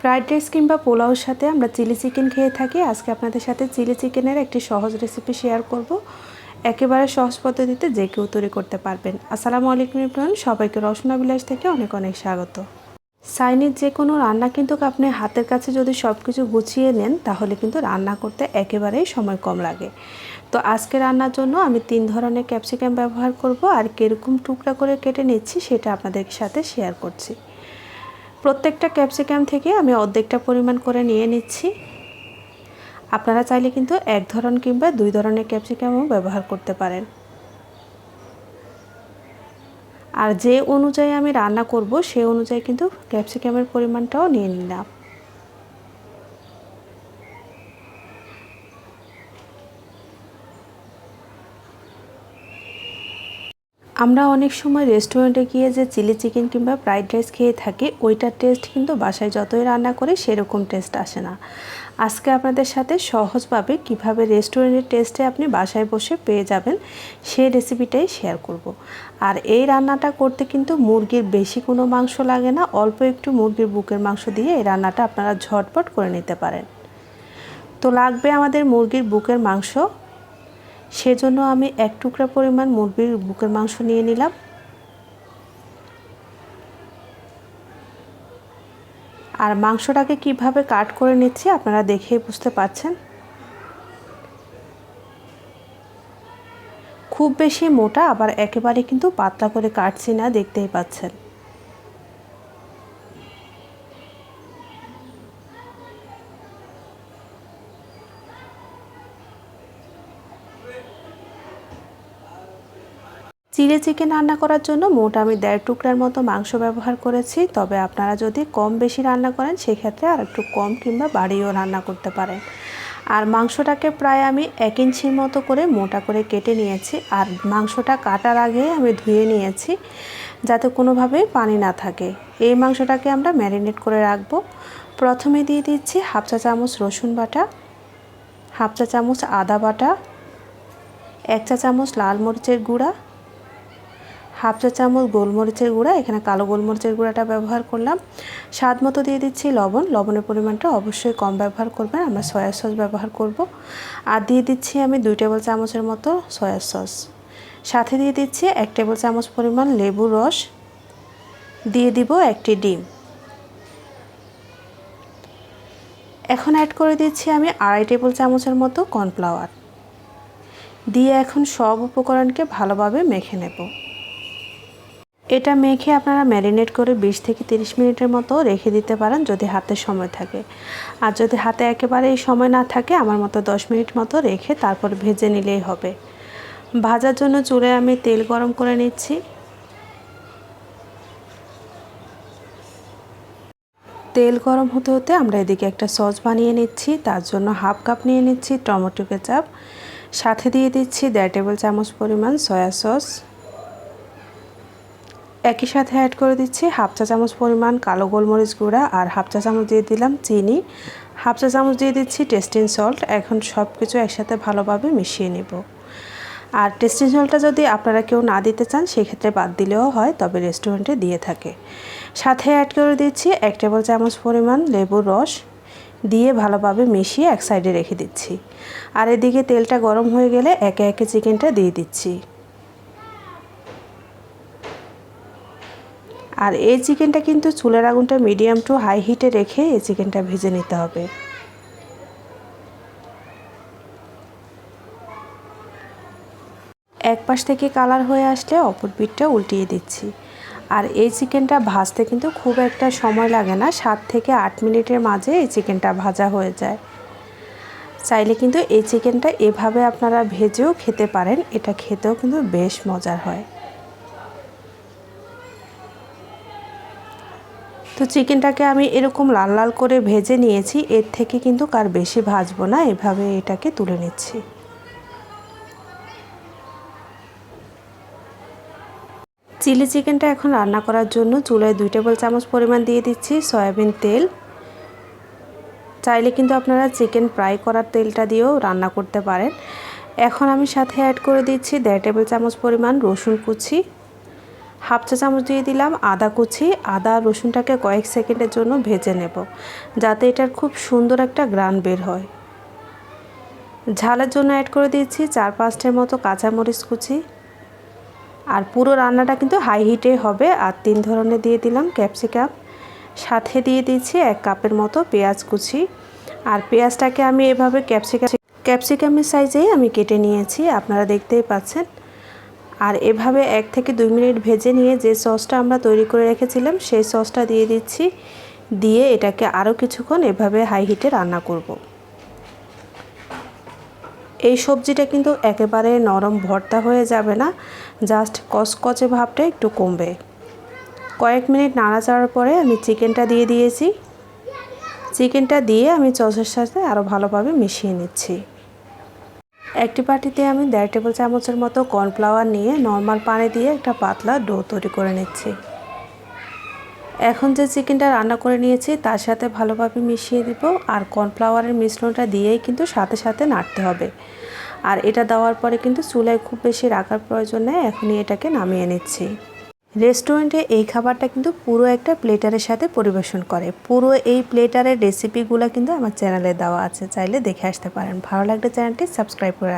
Fried rice কিংবা পোলাওর সাথে আমরা চিলি চিকেন খেয়ে থাকি। আজকে আপনাদের সাথে চিলি চিকেনের একটি সহজ রেসিপি শেয়ার করব। একেবারে সহজ পদ্ধতিতে যে কেউ তৈরি করতে পারবেন। আসসালামু আলাইকুম ইব্রাহিম সবাইকে রসনা বিলাস থেকে অনেক অনেক স্বাগত। চাইনিজ যে কোনো রান্না কিন্তু আপনি হাতের কাছে যদি সব কিছু গুছিয়ে নেন, তাহলে কিন্তু রান্না করতে একেবারেই সময় কম লাগে। তো আজকে রান্নার জন্য আমি তিন ধরনের ক্যাপসিকাম ব্যবহার করব আর কীরকম টুকরা করে কেটে নিচ্ছি সেটা আপনাদের সাথে শেয়ার করছি। প্রত্যেকটা ক্যাপসিকাম থেকে আমি অর্ধেকটা পরিমাণ করে নিয়ে নিচ্ছি। আপনারা চাইলে কিন্তু এক ধরন কিংবা দুই ধরনের ক্যাপসিকামও ব্যবহার করতে পারেন। আর যে অনুযায়ী আমি রান্না করব, সে অনুযায়ী কিন্তু ক্যাপসিকামের পরিমাণটাও নিয়ে নিলাম। আমরা অনেক সময় রেস্টুরেন্টে গিয়ে যে চিলি চিকেন কিংবা ফ্রাইড রাইস খেয়ে থাকি ওইটার টেস্ট কিন্তু বাসায় যতই রান্না করে সেরকম টেস্ট আসে না আজকে আপনাদের সাথে সহজভাবে কীভাবে রেস্টুরেন্টের টেস্টে আপনি বাসায় বসে পেয়ে যাবেন, সেই রেসিপিটাই শেয়ার করব। আর এই রান্নাটা করতে কিন্তু মুরগির বেশি কোনো মাংস লাগে না, অল্প একটু মুরগির বুকের মাংস দিয়ে এই রান্নাটা আপনারা ঝটপট করে নিতে পারেন তো লাগবে আমাদের মুরগির বুকের মাংস সেজন্য আমি এক টুকরা পরিমাণ মুরগির বুকের মাংস নিয়ে নিলাম। আর মাংসটাকে কীভাবে কাট করে নিচ্ছি আপনারা দেখেই বুঝতে পাচ্ছেন। খুব বেশি মোটা, আবার একেবারে কিন্তু পাতলা করে কাটছি না, দেখতেই পাচ্ছেন। চিলি চিকেন রান্না করার জন্য মোট আমি দেড় টুকরার মতো মাংস ব্যবহার করেছি। তবে আপনারা যদি কম বেশি রান্না করেন, সেক্ষেত্রে আর একটু কম কিংবা বাড়িয়েও রান্না করতে পারেন। আর মাংসটাকে প্রায় আমি এক ইঞ্চির মতো করে মোটা করে কেটে নিয়েছি। আর মাংসটা কাটার আগে আমি ধুয়ে নিয়েছি, যাতে কোনোভাবেই পানি না থাকে। এই মাংসটাকে আমরা ম্যারিনেট করে রাখব। প্রথমে দিয়ে দিচ্ছি হাফ চা চামচ রসুন বাটা, হাফ চা চামচ আদা বাটা, এক চা চামচ লাল মরিচের গুঁড়া হাফ চা চামচ গোলমরিচের গুঁড়া, এখানে কালো গোলমরিচের গুঁড়াটা ব্যবহার করলাম। স্বাদ মতো দিয়ে দিচ্ছি লবণ। লবণের পরিমাণটা অবশ্যই কম ব্যবহার করবেন, আমরা সয়া সস ব্যবহার করব। আর দিয়ে দিচ্ছি আমি দুই টেবিল চামচের মতো সয়া সস। সাথে দিয়ে দিচ্ছি এক টেবিল চামচ পরিমাণ লেবুর রস। দিয়ে দিব একটি ডিম। এখন অ্যাড করে দিচ্ছি আমি আড়াই টেবিল চামচের মতো কর্নফ্লাওয়ার দিয়ে এখন সব উপকরণকে ভালোভাবে মেখে নেব। এটা মেখে আপনারা ম্যারিনেট করে বিশ থেকে তিরিশ মিনিটের মতো রেখে দিতে পারেন যদি হাতে সময় থাকে। আর যদি হাতে একেবারেই সময় না থাকে, আমার মতো দশ মিনিট মতো রেখে তারপর ভেজে নিলেই হবে। ভাজার জন্য চুলে আমি তেল গরম করে নিচ্ছি। তেল গরম হতে হতে আমরা এদিকে একটা সস বানিয়ে নিচ্ছি, তার জন্য হাফ কাপ নিয়ে নিচ্ছি টমেটো কেচাপ। সাথে দিয়ে দিচ্ছি দেড় টেবিল চামচ পরিমাণ সয়া সস। একই সাথে অ্যাড করে দিচ্ছি হাফ চা চামচ পরিমাণ কালো গোলমরিচ গুঁড়া আর হাফ চা চামচ দিয়ে দিলাম চিনি। হাফ চা চামচ দিয়ে দিচ্ছি টেস্টিং সল্ট এখন সব কিছু একসাথে ভালোভাবে মিশিয়ে নেব। আর টেস্টিং সল্টটা যদি আপনারা কেউ না দিতে চান, সেক্ষেত্রে বাদ দিলেও হয়, তবে রেস্টুরেন্টে দিয়ে থাকে। সাথে অ্যাড করে দিচ্ছি এক টেবিল চামচ পরিমাণ লেবুর রস। দিয়ে ভালোভাবে মিশিয়ে এক সাইডে রেখে দিচ্ছি। আর এদিকে তেলটা গরম হয়ে গেলে একে একে চিকেনটা দিয়ে দিচ্ছি। আর এই চিকেনটা কিন্তু চুলের আগুনটা মিডিয়াম টু হাই হিটে রেখে এই চিকেনটা ভেজে নিতে হবে। এক পাশ থেকে কালার হয়ে আসলে অপর পিঠটা উল্টিয়ে দিচ্ছি। আর এই চিকেনটা ভাজতে কিন্তু খুব একটা সময় লাগে না, সাত থেকে আট মিনিটের মাঝে এই চিকেনটা ভাজা হয়ে যায়। চাইলে কিন্তু এই চিকেনটা এভাবে আপনারা ভেজেও খেতে পারেন, এটা খেতেও কিন্তু বেশ মজার হয়। তো চিকেনটাকে আমি এরকম লাল লাল করে ভেজে নিয়েছি। এর থেকে কিন্তু কার বেশি ভাজবো না, এভাবে এটাকে তুলে নিচ্ছি। চিলি চিকেনটা এখন রান্না করার জন্য চুলায় দুই টেবিল চামচ পরিমাণ দিয়ে দিচ্ছি সয়াবিন তেল। চাইলে কিন্তু আপনারা চিকেন ফ্রাই করার তেলটা দিয়েও রান্না করতে পারেন। এখন আমি সাথে অ্যাড করে দিচ্ছি দেড় টেবিল চামচ পরিমাণ রসুন কুচি। হাফ চা চামচ দিয়ে দিলাম, আদা কুচি। আদা, রসুনটাকে কয়েক সেকেন্ডের জন্য ভেজে নেব, যাতে এটার খুব সুন্দর একটা গ্রান বের হয়। ঝালের জন্য অ্যাড করে দিয়েছি চার পাঁচটার মতো কাঁচামরিচ কুচি। আর পুরো রান্নাটা কিন্তু হাই হিটে হবে, আর তিন ধরনের দিয়ে দিলাম ক্যাপসিকাম সাথে দিয়ে দিচ্ছি এক কাপের মতো পেঁয়াজ কুচি। আর পেঁয়াজটাকে আমি এভাবে ক্যাপসিকাম ক্যাপসিকামের সাইজেই আমি কেটে নিয়েছি, আপনারা দেখতেই পাচ্ছেন। আর এভাবে এক থেকে দুই মিনিট ভেজে নিয়ে যে সসটা আমরা তৈরি করে রেখেছিলাম, সেই সসটা দিয়ে দিচ্ছি। দিয়ে এটাকে আরও কিছুক্ষণ এভাবে হাই হিটে রান্না করব। এই সবজিটা কিন্তু একেবারে নরম ভর্তা হয়ে যাবে না, জাস্ট কচকচে ভাবটা একটু কমবে। কয়েক মিনিট নাড়াচাড়ার পরে আমি চিকেনটা দিয়ে দিয়েছি। চিকেনটা দিয়ে আমি সসের সাথে আরও ভালোভাবে মিশিয়ে নিচ্ছি। একটি বাটিতে আমি দেড় টেবিল চামচের মতো কর্নফ্লাওয়ার নিয়ে নর্মাল পানি দিয়ে একটা পাতলা ডো তৈরি করে নিচ্ছি। এখন যে চিকেনটা রান্না করে নিয়েছি, তার সাথে ভালোভাবে মিশিয়ে দিব আর কর্নফ্লাওয়ারের মিশ্রণটা দিয়েই কিন্তু সাথে সাথে নাড়তে হবে। আর এটা দেওয়ার পরে কিন্তু চুলায় খুব বেশি রাখার প্রয়োজন নেই, এখনই এটাকে নামিয়ে নিচ্ছি। রেস্টুরেন্টে এই খাবারটা কিন্তু পুরো একটা প্লেটারের সাথে পরিবেশন করে। পুরো এই প্লেটারের রেসিপিগুলো কিন্তু আমার চ্যানেলে দেওয়া আছে, চাইলে দেখে আসতে পারেন। ভালো লাগলে চ্যানেলটি সাবস্ক্রাইব করে